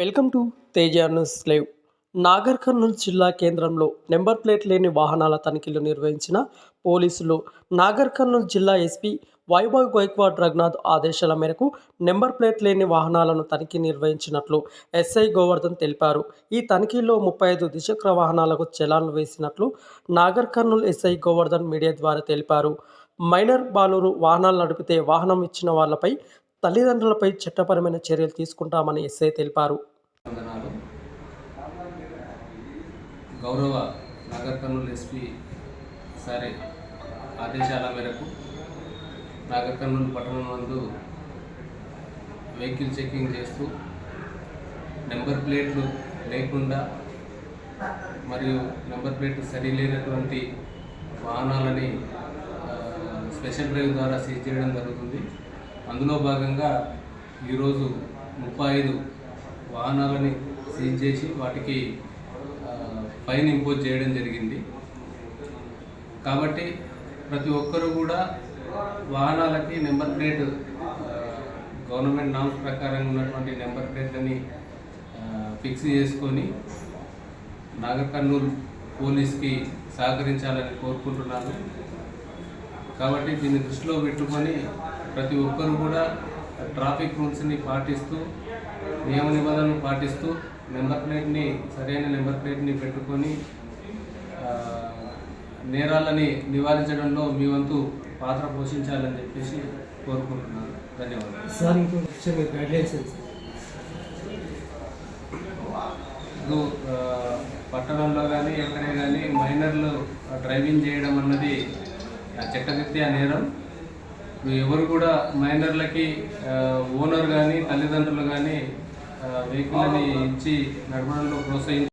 Welcome to Teja news live. Nagar Kurnool జిల్లా కేంద్రంలో number plate లేని వాహనాల తనిఖీలు నిర్వహించిన పోలీసులు నాగర్ కర్నూలు జిల్లా ఎస్పీ వైభవ్ గైక్వాడ్ రఘునాథ్ ఆదేశాల మేరకు నెంబర్ ప్లేట్ లేని వాహనాలను తనిఖీ నిర్వహించినట్లు ఎస్ఐ గోవర్ధన్ తెలిపారు. ఈ తనిఖీలో ముప్పై ఐదు ద్విచక్ర వాహనాలకు చలాన్లు వేసినట్లు నాగర్ కర్నూలు ఎస్ఐ గోవర్ధన్ మీడియా ద్వారా తెలిపారు. మైనర్ బాలురు వాహనాలు నడిపితే వాహనం ఇచ్చిన వాళ్ళపై తల్లిదండ్రులపై చట్టపరమైన చర్యలు తీసుకుంటామని ఎస్ఐ తెలిపారు. గౌరవ నగర్ కర్నూలు ఎస్పీ సారి ఆదేశాల మేరకు నాగర్ కర్నూలు పట్టణం నందు వెహికల్ చెకింగ్ చేస్తూ నెంబర్ ప్లేట్లు లేకుండా మరియు నెంబర్ ప్లేట్ సరి లేనటువంటి వాహనాలని స్పెషల్ డ్రైవ్ ద్వారా సీజ్ చేయడం జరుగుతుంది. అందులో భాగంగా ఈరోజు ముప్పై ఐదు వాహనాలని సీజ్ చేసి వాటికి ఫైన్ ఇంపోజ్ చేయడం జరిగింది. కాబట్టి ప్రతి ఒక్కరూ కూడా వాహనాలకి నెంబర్ ప్లేట్ గవర్నమెంట్ నామ్స్ ప్రకారం ఉన్నటువంటి నెంబర్ ప్లేట్లని ఫిక్స్ చేసుకొని నాగర్కర్నూలు పోలీస్కి సహకరించాలని కోరుకుంటున్నాను. కాబట్టి దీన్ని దృష్టిలో పెట్టుకొని ప్రతి ఒక్కరు కూడా ట్రాఫిక్ రూల్స్ని పాటిస్తూ నియమ నిబంధనలు పాటిస్తూ నెంబర్ ప్లేట్ని సరైన నెంబర్ ప్లేట్ని పెట్టుకొని నేరాలని నివారించడంలో మీ వంతు పాత్ర పోషించాలని చెప్పేసి కోరుకుంటున్నాను. ధన్యవాదాలు. సార్ గైడ్లైన్స్ పట్టణంలో కానీ ఎక్కడే కానీ మైనర్లు డ్రైవింగ్ చేయడం అన్నది చట్టరీత్యా నేరం. ఎవరు కూడా మైనర్లకి ఓనర్ కానీ తల్లిదండ్రులు కానీ వెహికల్ని ఇచ్చి నడపడంలో ప్రోత్సహించి